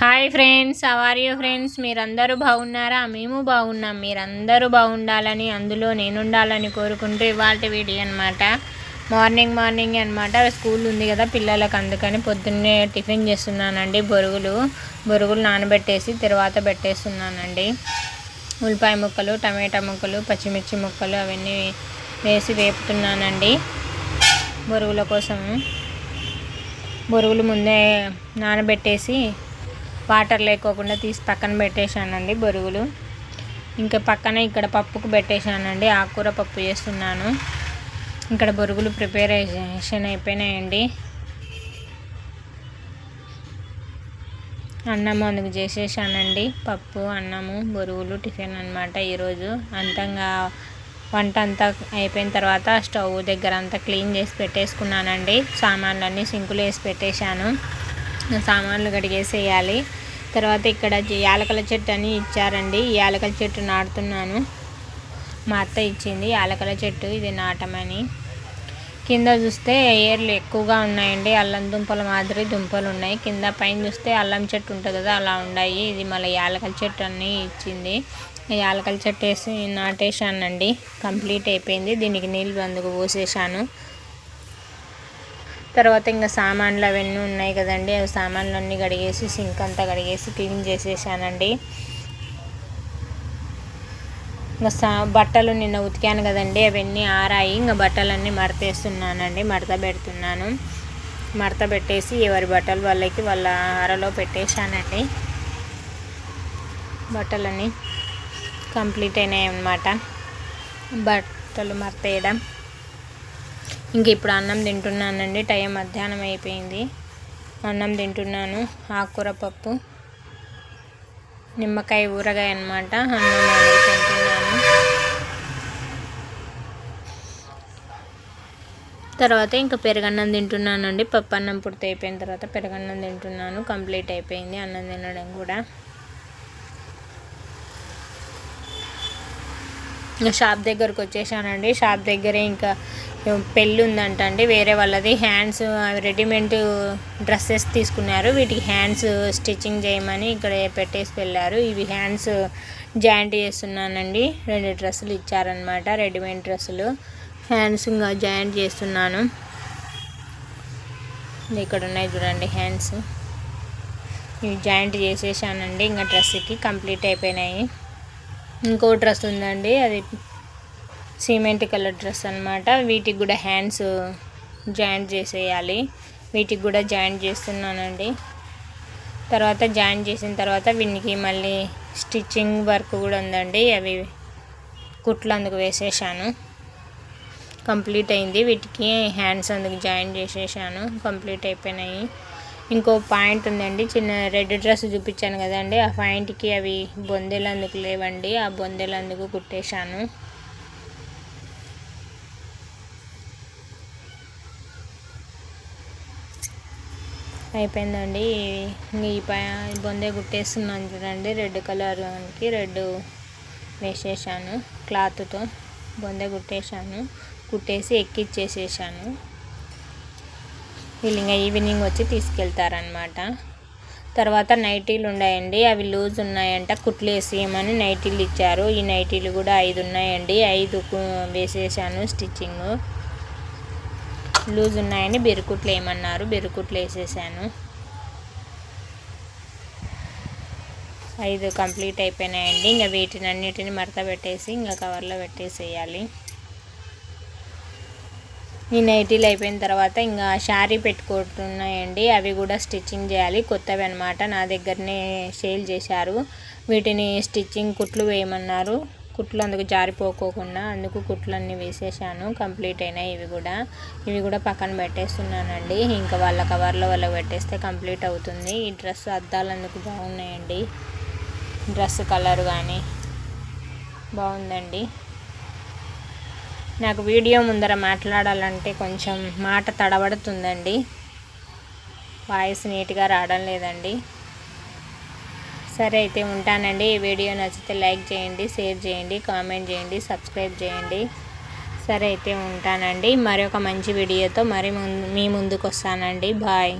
Hi friends are you friends మీరందరూ బాగున్నారా? మేము బాగున్నాం. మీరందరూ బాగుండాలని అందులో నేను ఉండాలని కోరుకుంటూ ఇవాళ వీడియో అనమాట మార్నింగ్ మార్నింగ్ అనమాట స్కూల్ ఉంది కదా పిల్లలకు అందుకని పొద్దున్నే టిఫిన్ చేస్తున్నానండి. బొరుగులు బొరుగులు నానబెట్టేసి తర్వాత పెట్టేస్తున్నానండి. ఉల్లిపాయ ముక్కలు టమాటా ముక్కలు పచ్చిమిర్చి ముక్కలు అవన్నీ వేసి వేపుతున్నానండి. బొరుగుల కోసం బొరుగులు ముందే నానబెట్టేసి వాటర్ లేకోకుండా తీసి పక్కన పెట్టేశానండి బొరుగులు. ఇంకా పక్కన ఇక్కడ పప్పుకు పెట్టేశానండి ఆకుకూర పప్పు చేస్తున్నాను. ఇక్కడ బొరుగులు ప్రిపేరేషన్ అయిపోయినాయండి. అన్నము అందుకు చేసేసానండి పప్పు అన్నము బొరుగులు టిఫిన్ అనమాట ఈరోజు. అంతంగా వంట అంతా అయిపోయిన తర్వాత స్టవ్ దగ్గర అంతా క్లీన్ చేసి పెట్టేసుకున్నానండి. సామాన్లన్నీ సింకులు వేసి పెట్టేశాను. సామాన్లు కడిగేసేయాలి. తర్వాత ఇక్కడ యాలకల చెట్టు అని ఇచ్చారండి. యాలకల చెట్టు నాటుతున్నాను. మా అత్త ఇచ్చింది యాలకల చెట్టు ఇది నాటమని. కింద చూస్తే ఏర్లు ఎక్కువగా ఉన్నాయండి. అల్లం దుంపల మాదిరి దుంపలు ఉన్నాయి. కింద పైన చూస్తే అల్లం చెట్టు ఉంటుంది కదా అలా ఉన్నాయి. ఇది మళ్ళీ యాలకల చెట్టు అని ఇచ్చింది. యాలకల చెట్టు వేసి నాటేశానండి. కంప్లీట్ అయిపోయింది. దీనికి నీళ్ళు అందుకు పోసేసాను తర్వాత ఇంకా సామాన్లు అవన్నీ ఉన్నాయి కదండి. అవి సామాన్లు అన్నీ కడిగేసి సింక్ అంతా కడిగేసి క్లీన్ చేసేసానండి. ఇంకా సా బట్టలు నిన్న ఉతికాను కదండి. అవన్నీ ఆరాయి ఇంకా బట్టలన్నీ మడతేస్తున్నానండి. మడత పెడుతున్నాను. మడత పెట్టేసి ఎవరి బట్టలు వాళ్ళకి వాళ్ళ ఆరలో పెట్టేశానండి. బట్టలన్నీ కంప్లీట్ అయినాయి అన్నమాట బట్టలు మడతేయడం. ఇంక ఇప్పుడు అన్నం తింటున్నానండి. టైం మధ్యాహ్నం అయిపోయింది. అన్నం తింటున్నాను. ఆకుకూర పప్పు. నిమ్మకాయ ఊరగాయ అనమాట అన్నం తింటున్నాను. తర్వాత ఇంకా పెరగన్నం తింటున్నానండి. పప్పు అన్నం పూర్తి అయిపోయిన తర్వాత పెరగన్నం తింటున్నాను. కంప్లీట్ అయిపోయింది. అన్నం తినడం కూడా. షాప్ దగ్గరకు వచ్చేసానండి. షాప్ దగ్గరే ఇంకా పెళ్ళి ఉందంట అండి వేరే వాళ్ళది. హ్యాండ్స్ రెడీమేడ్ డ్రెస్సెస్ తీసుకున్నారు. వీటికి హ్యాండ్స్ స్టిచ్చింగ్ చేయమని ఇక్కడ పెట్టేసి వెళ్ళారు. ఇవి హ్యాండ్స్ జాయింట్ చేస్తున్నానండి. రెండు డ్రెస్సులు ఇచ్చారనమాట రెడీమేడ్ డ్రెస్సులు. హ్యాండ్స్ ఇంకా జాయింట్ చేస్తున్నాను. ఇక్కడ ఉన్నాయి చూడండి హ్యాండ్స్. ఇవి జాయింట్ చేసేసానండి. ఇంకా డ్రెస్కి కంప్లీట్ అయిపోయినాయి. ఇంకో డ్రెస్ ఉందండి అది సిమెంట్ కలర్ డ్రెస్ అనమాట వీటికి కూడా హ్యాండ్స్ జాయింట్ చేసేయాలి. వీటికి కూడా జాయింట్ చేస్తున్నానండి. తర్వాత జాయిన్ చేసిన తర్వాత వీనికి మళ్ళీ స్టిచ్చింగ్ వర్క్ కూడా ఉందండి. అవి కుట్లు అందుకు వేసేసాను. కంప్లీట్ అయింది. వీటికి హ్యాండ్స్ అందుకు జాయిన్ చేసేసాను. కంప్లీట్ అయిపోయినాయి. ఇంకో పాయింట్ ఉందండి చిన్న రెడ్ డ్రెస్ చూపించాను కదండి ఆ పాయింట్కి అవి బొందెలందుకు లేవండి ఆ బొందెలందుకు కుట్టేశాను. అయిపోయిందండి ఈ పై బొందే కుట్టేస్తున్నాను చూడండి రెడ్ కలర్కి రెడ్ వేసేసాను క్లాత్తో బొందె కుట్టేశాను కుట్టేసి ఎక్కిచ్చేసేసాను. వీళ్ళు ఇంకా ఈవినింగ్ వచ్చి తీసుకెళ్తారనమాట తర్వాత నైటీలు ఉన్నాయండి. అవి లూజ్ ఉన్నాయంట కుట్లు వేసేయమని నైటీలు ఇచ్చారు. ఈ నైటీలు కూడా ఐదు ఉన్నాయండి. ఐదు వేసేసాను స్టిచ్చింగ్. లూజ్ ఉన్నాయని బెరుకుట్లు వేయమన్నారు. బెరుకుట్లు వేసేసాను. ఐదు కంప్లీట్ అయిపోయినాయండి. ఇంకా వీటిని అన్నిటిని మడత పెట్టేసి ఇంకా కవర్లో పెట్టేసేయాలి. ఈ నైటీలు అయిపోయిన తర్వాత ఇంకా శారీ పెట్టుకుంటున్నాయండి. అవి కూడా స్టిచ్చింగ్ చేయాలి. కొత్తవి అనమాట నా దగ్గరనే సేల్ చేశారు. వీటిని స్టిచ్చింగ్ కుట్లు వేయమన్నారు. కుట్లు అందుకు జారిపోకోకుండా అందుకు కుట్లన్నీ వేసేసాను. కంప్లీట్ అయినాయి ఇవి కూడా. ఇవి కూడా పక్కన పెట్టేస్తున్నానండి. ఇంకా వాళ్ళ కవర్లో వాళ్ళకి పెట్టేస్తే కంప్లీట్ అవుతుంది. ఈ డ్రెస్ అద్దాలు అందుకు బాగున్నాయండి. డ్రెస్ కలర్ కానీ బాగుందండి. నాకు వీడియో ముందర మాట్లాడాలంటే కొంచెం మాట తడబడుతుందండి. వాయిస్ నీట్గా రావడం లేదండి. సరే అయితే ఉంటానండి. ఈ వీడియో నచ్చితే లైక్ చేయండి షేర్ చేయండి కామెంట్ చేయండి సబ్స్క్రైబ్ చేయండి. సరే అయితే ఉంటానండి. మరొక మంచి వీడియోతో మరి మీ ముందుకు వస్తానండి బాయ్.